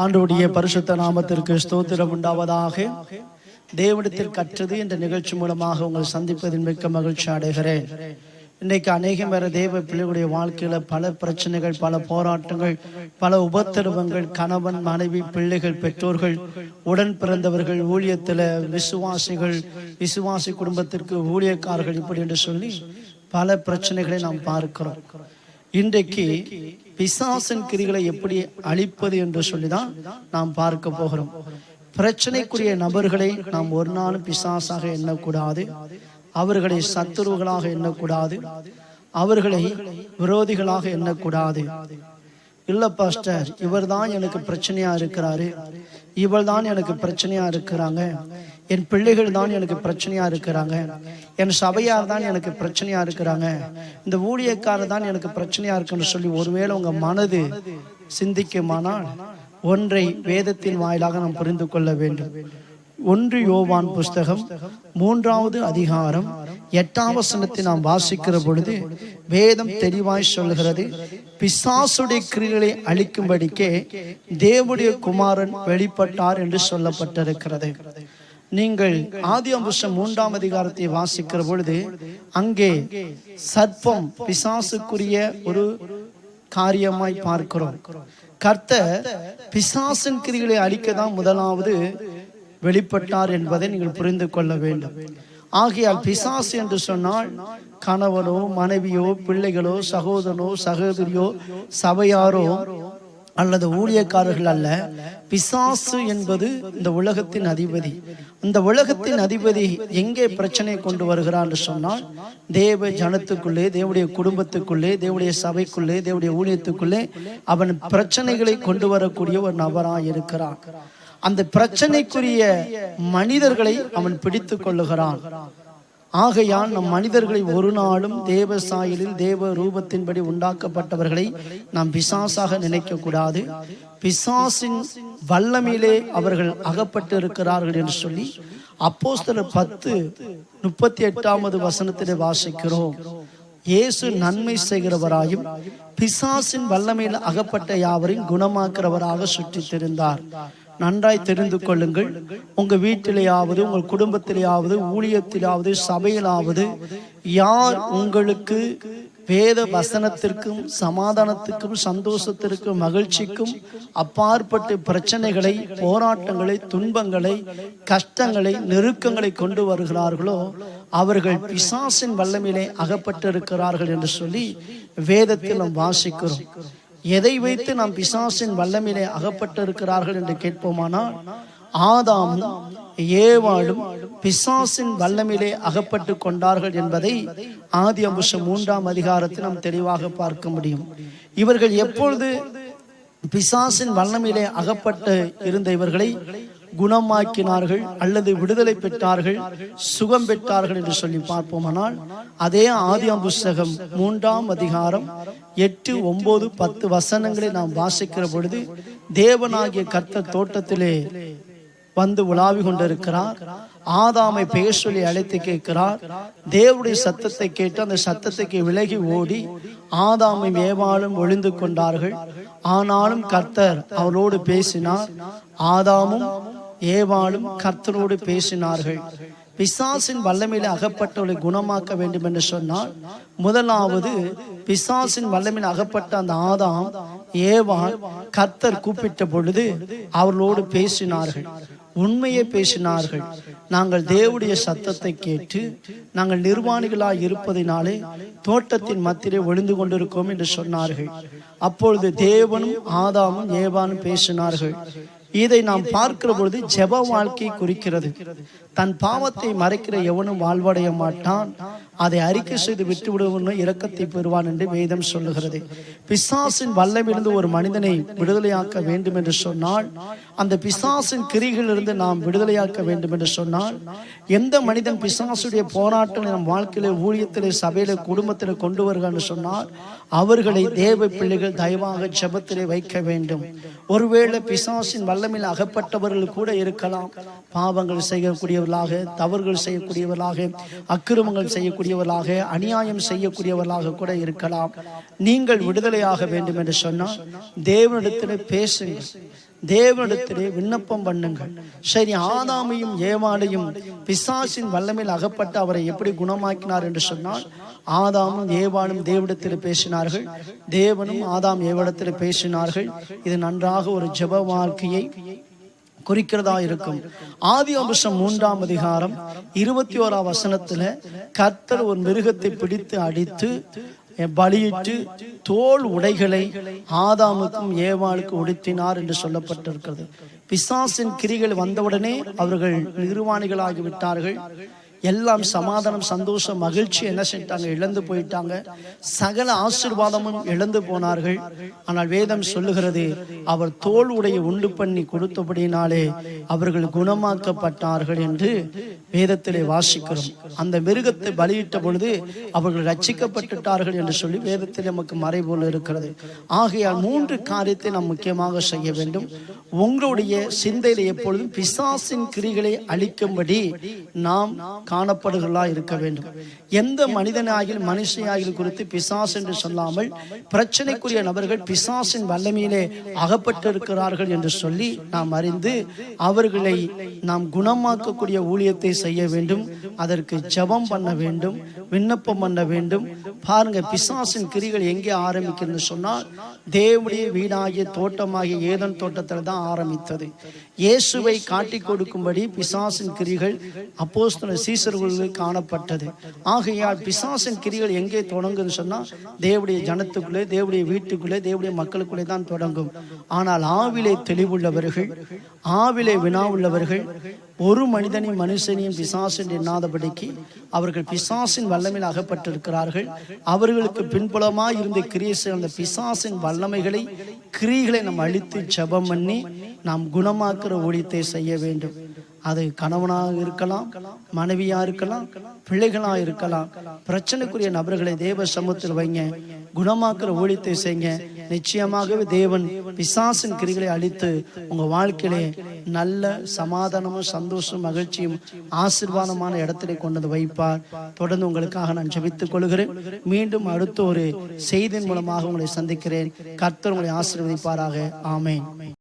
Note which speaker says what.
Speaker 1: ஆண்டுடைய பரிசுத்த நாமத்திற்கு ஸ்தோத்திரம் உண்டாவதாக. தேவனிடத்தில் கற்றது என்ற நிகழ்ச்சி மூலமாக உங்களை சந்திப்பதில் மிக்க மகிழ்ச்சி அடைகிறேன். இன்றைக்கு அநேகம் வேற தேவ பிள்ளைகளுடைய வாழ்க்கையில பல பிரச்சனைகள் பல போராட்டங்கள் பல உபத்திரவங்கள் கணவன் மனைவி பிள்ளைகள் பெற்றோர்கள் உடன் பிறந்தவர்கள் ஊழியத்துல விசுவாசிகள் விசுவாசி குடும்பத்திற்கு ஊழியக்காரர்கள் இப்படி என்று சொல்லி பல பிரச்சனைகளை நாம் பார்க்கிறோம். இன்றைக்கு பிசாசன் கிரிகளை எப்படி அழிப்பது என்று சொல்லிதான் நாம் பார்க்க போகிறோம். பிரச்சனைக்குரிய நபர்களை நாம் ஒரு நாளும் பிசாசாக எண்ணக்கூடாது. அவர்களை சத்துருவர்களாக எண்ணக்கூடாது. அவர்களை விரோதிகளாக எண்ணக்கூடாது. இல்ல பாஸ்டர் இவர் தான் எனக்கு பிரச்சனையா இருக்கிறாரு. இவள் தான் எனக்கு பிரச்சனையா இருக்கிறாங்க. என் பிள்ளைகள் தான் எனக்கு பிரச்சனையா இருக்கிறாங்க. என் சபையார் தான் எனக்கு பிரச்சனையா இருக்கிறாங்க. இந்த ஊழியக்காரர் தான் எனக்கு பிரச்சனையா இருக்குன்னு சொல்லி ஒருவேளை உங்க மனது சிந்திக்குமானால் ஒன்றை வேதத்தின் வாயிலாக நாம் புரிந்து கொள்ள வேண்டும். ஒன்று யோவான் புஸ்தகம் மூன்றாவது அதிகாரம் எட்டாம் வசனத்தை நாம் வாசிக்கிற பொழுது வேதம் தெளிவாய் சொல்கிறது பிசாசுடைய கிரிகளை அழிக்கும்படிக்கே தேவனுடைய குமாரன் வெளிப்பட்டார் என்று சொல்லப்பட்டிருக்கிறது. நீங்கள் ஆதி அம்புஷம் மூன்றாம் அதிகாரத்தை வாசிக்கிற பொழுது அங்கே சர்ப்பம் பிசாசுக்குரிய ஒரு காரியமாய் பார்க்கிறோம். கர்த்தர் பிசாசின் கிரிகளை அழிக்க தான் முதலாவது வெளிப்பட்டார் என்பதை நீங்கள் புரிந்து கொள்ள வேண்டும். ஆகையால் பிசாசு என்று சொன்னால் கணவனோ மனைவியோ பிள்ளைகளோ சகோதரனோ சகோதரியோ சபையாரோ அல்லது ஊழியக்காரர்கள் அல்ல பிசாசு என்பது இந்த உலகத்தின் அதிபதி. இந்த உலகத்தின் அதிபதி எங்கே பிரச்சனையை கொண்டு வருகிறான் சொன்னால் தேவ ஜனத்துக்குள்ளே தேவடைய குடும்பத்துக்குள்ளே தேவடைய சபைக்குள்ளே தேவடைய ஊழியத்துக்குள்ளே அவன் பிரச்சனைகளை கொண்டு வரக்கூடிய ஒரு நபராக இருக்கிறான். அந்த பிரச்சனைக்குரிய மனிதர்களை அவன் பிடித்து கொள்ளுகிறான். ஆகையால் நம் மனிதர்களை ஒரு நாளும் தேவ சாயலில் தேவ ரூபத்தின்படி உண்டாக்கப்பட்டவர்களை நாம் பிசாசாக நினைக்க கூடாது பிசாசின் வல்லமையிலே அவர்கள் அகப்பட்டு இருக்கிறார்கள் என்று சொல்லி அப்போஸ்தலர் பத்து முப்பத்தி எட்டாவது வசனத்திலே வாசிக்கிறோம். இயேசு நன்மை செய்கிறவராயும் பிசாசின் வல்லமையில் அகப்பட்ட யாவரையும் குணமாக்குறவராக சுற்றித் திரிந்தார் நன்றாய் தெரிந்து கொள்ளுங்கள். உங்கள் வீட்டிலேயாவது உங்கள் குடும்பத்திலேயாவது ஊழியத்திலாவது சபையிலாவது யார் உங்களுக்கு வேத வசனத்திற்கும் சமாதானத்துக்கும் சந்தோஷத்திற்கும் மகிழ்ச்சிக்கும் அப்பாற்பட்டு பிரச்சனைகளை போராட்டங்களை துன்பங்களை கஷ்டங்களை நெருக்கங்களை கொண்டு வருகிறார்களோ அவர்கள் பிசாசின் வல்லமையிலே அகப்பட்டிருக்கிறார்கள் என்று சொல்லி வேதத்தில் நாம் வாசிக்கிறோம். எதை வைத்து நாம் பிசாசின் வல்லமிலே அகப்பட்டிருக்கிறார்கள் என்று கேட்போமானால் ஆதாமும் ஏவாளும் பிசாசின் வல்லமிலே அகப்பட்டு கொண்டார்கள் என்பதை ஆதி அம்புஷம் மூன்றாம் அதிகாரத்தில் நாம் தெளிவாக பார்க்க முடியும். இவர்கள் எப்பொழுது பிசாசின் வல்லமிலே அகப்பட்டு இருந்த இவர்களை குணமாக்கினார்கள் அல்லது விடுதலை பெற்றார்கள் சுகம் பெற்றார்கள் என்று சொல்லி பார்ப்போமானால் அதே ஆதியாம் புஸ்தகம் மூன்றாம் அதிகாரம் எட்டு ஒன்பது பத்து வசனங்களை நாம் வாசிக்கிற பொழுது தேவனாகிய கர்த்த தோட்டத்திலே வந்து உலாவி கொண்டிருக்கிறார். ஆதாமை பெயர் சொல்லி அழைத்து கேட்கிறார். தேவனுடைய சத்தத்தை கேட்டு அந்த சத்தத்துக்கு விலகி ஓடி ஆதாமை ஏவாளும் ஒளிந்து கொண்டார்கள். ஆனாலும் கர்த்தர் அவரோடு பேசினார். ஆதாமும் ஏவாளும் கர்த்தரோடு பேசினார்கள். பிசாசின் வல்லமையில அகப்பட்டவர்களை குணமாக்க வேண்டும் என்று சொன்னால் முதலாவது பிசாசின் வல்லமையில் அகப்பட்ட அந்த ஆதாம் ஏவாள் கர்த்தர் கூப்பிட்ட பொழுது அவர்களோடு பேசினார்கள். உண்மையை பேசினார்கள். நாங்கள் தேவடைய சத்தத்தை கேட்டு நாங்கள் நிர்வாணிகளாய் இருப்பதினாலே தோட்டத்தின் மத்தியிலே ஒளிந்து கொண்டிருக்கோம் என்று சொன்னார்கள். அப்பொழுது தேவனும் ஆதாமும் ஏவானும் பேசினார்கள். இதை நாம் பார்க்கிற பொழுது ஜெப வாழ்க்கை குறிக்கிறது. தன் பாவத்தை மறைக்கிற எவனும் வாழ்வடைய மாட்டான். அதை அறிக்கை செய்து விட்டு விடுவனும் இரக்கத்தை பெறுவான் என்று வேதம் சொல்லுகிறது. பிசாசின் வல்லமிருந்து ஒரு மனிதனை விடுதலையாக்க வேண்டும் என்று சொன்னால் அந்த பிசாசின் கிரிகளிலிருந்து நாம் விடுதலையாக்க வேண்டும் என்று சொன்னால் எந்த மனிதன் பிசாசுடைய போராட்டங்களை நம் வாழ்க்கையில ஊழியத்திலே சபையில குடும்பத்தில் கொண்டு வருகிறான்னு சொன்னால் அவர்களை தேவ பிள்ளைகள் தயவாக ஜபத்திலே வைக்க வேண்டும். ஒருவேளை பிசாசின் வல்லமில் அகப்பட்டவர்கள் கூட இருக்கலாம். பாவங்கள் செய்யக்கூடியவர்களாக தவறுகள் செய்யக்கூடியவர்களாக அக்கிரமங்கள் செய்யக்கூடிய செய்யக்கூடியவர்களாக அநியாயம் செய்யக்கூடியவர்களாக கூட இருக்கலாம். நீங்கள் விடுதலையாக வேண்டும் என்று சொன்னால் தேவனிடத்தில் பேசுங்கள். தேவனிடத்திலே விண்ணப்பம் பண்ணுங்கள். சரி ஆதாமையும் ஏவாளையும் பிசாசின் வல்லமையில் அகப்பட்டு அவரை எப்படி குணமாக்கினார் என்று சொன்னால் ஆதாமும் ஏவாளும் தேவனிடத்தில் பேசினார்கள். தேவனும் ஆதாம் ஏவடத்தில் பேசினார்கள். இது நன்றாக ஒரு ஜெப வாழ்க்கையை குறிக்கிறதா இருக்கும். ஆதி அம்சம் மூன்றாம் அதிகாரம் இருபத்தி ஓராம் வசனத்துல கர்த்தர் ஒரு மிருகத்தை பிடித்து அடித்து பலியிட்டு தோல் உடைகளை ஆதாமுக்கும் ஏவாளுக்கும் உடுத்தினார் என்று சொல்லப்பட்டிருக்கிறது. பிசாசின் கிரிகள் வந்தவுடனே அவர்கள் நிர்வாணிகளாகி விட்டார்கள் எல்லாம் சமாதானம் சந்தோஷம் மகிழ்ச்சி என்ன செஞ்சிட்டாங்க இழந்து போயிட்டாங்க. சகல ஆசீர்வாதமும் இழந்து போனார்கள். ஆனால் வேதம் சொல்லுகிறது அவர் தோல் உடைய உண்டு பண்ணி கொடுத்தபடினாலே அவர்கள் குணமாக்கப்பட்டார்கள் என்று வேதத்திலே வாசிக்கிறோம். அந்த மிருகத்தை பலியிட்ட பொழுது அவர்கள் ரட்சிக்கப்பட்டுட்டார்கள் என்று சொல்லி வேதத்தில் நமக்கு மறைபோல் இருக்கிறது. ஆகையால் மூன்று காரியத்தை நாம் முக்கியமாக செய்ய வேண்டும். உங்களுடைய சிந்தையில எப்பொழுதும் பிசாசின் கிரிகளை அழிக்கும்படி நாம் காணப்படுகளாக இருக்க வேண்டும். எந்த மனிதனாகில் மனுஷனாகில் குறித்து பிசாஸ் என்று சொல்லாமல் பிரச்சனைக்குரிய நபர்கள் பிசாசின் வல்லமையிலே அகப்பட்டிருக்கிறார்கள் என்று சொல்லி நாம் அறிந்து அவர்களை நாம் குணமாக்கக்கூடிய ஊழியத்தை செய்ய வேண்டும். அதற்கு ஜெபம் பண்ண வேண்டும் விண்ணப்பம் பண்ண வேண்டும். பாருங்க பிசாசின் கிரிகள் எங்கே ஆரம்பிக்கிறது சொன்னால் தேவனுடைய வீடாகிய தோட்டமாகிய ஏதன் தோட்டத்தில் தான் ஆரம்பித்தது. இயேசுவை காட்டி கொடுக்கும்படி பிசாசின் கிரிகள் அப்போஸ்தல சீசர்களுக்கு காணப்பட்டது. ஆகையால் பிசாசின் கிரிகள் எங்கே தொடங்குன்னு சொன்னா தேவடைய ஜனத்துக்குள்ளே தேவடைய வீட்டுக்குள்ளே தேவடைய மக்களுக்குள்ளே தான் தொடங்கும். ஆனால் ஆவிலே தெளிவுள்ளவர்கள் ஆவிலே வினா உள்ளவர்கள் ஒரு மனிதனையும் மனுஷனையும் பிசாசின் எண்ணாதபடிக்கு அவர்கள் பிசாசின் வல்லமையில் அகப்பட்டிருக்கிறார்கள். அவர்களுக்கு பின்புலமாக இருந்த கிரியை அந்த பிசாசின் வல்லமைகளை கிரிகளை நாம் அழித்து ஜெபம் பண்ணி நாம் குணமாக்குற ஊழியத்தை செய்ய வேண்டும். அது கணவனாக இருக்கலாம் மனைவியா இருக்கலாம் பிள்ளைகளா இருக்கலாம். பிரச்சனைக்குரிய நபர்களை தேவ சமூகத்தில் வைங்க. குணமாக்குற ஊழியத்தை செய்யுங்க நிச்சயமாகவே தேவன் பிசாசின் கிரிகளை அழித்து உங்க வாழ்க்கையிலே நல்ல சமாதானமும் சந்தோஷம் மகிழ்ச்சியும் ஆசீர்வாதமான இடத்திலே கொண்டு வந்து வைப்பார். தொடர்ந்து உங்களுக்காக நான் ஜபித்துக் கொள்கிறேன். மீண்டும் அடுத்த ஒரு செய்தியின் மூலமாக உங்களை சந்திக்கிறேன். கர்த்தர் உங்களை ஆசீர்வதிப்பாராக. ஆமேன்.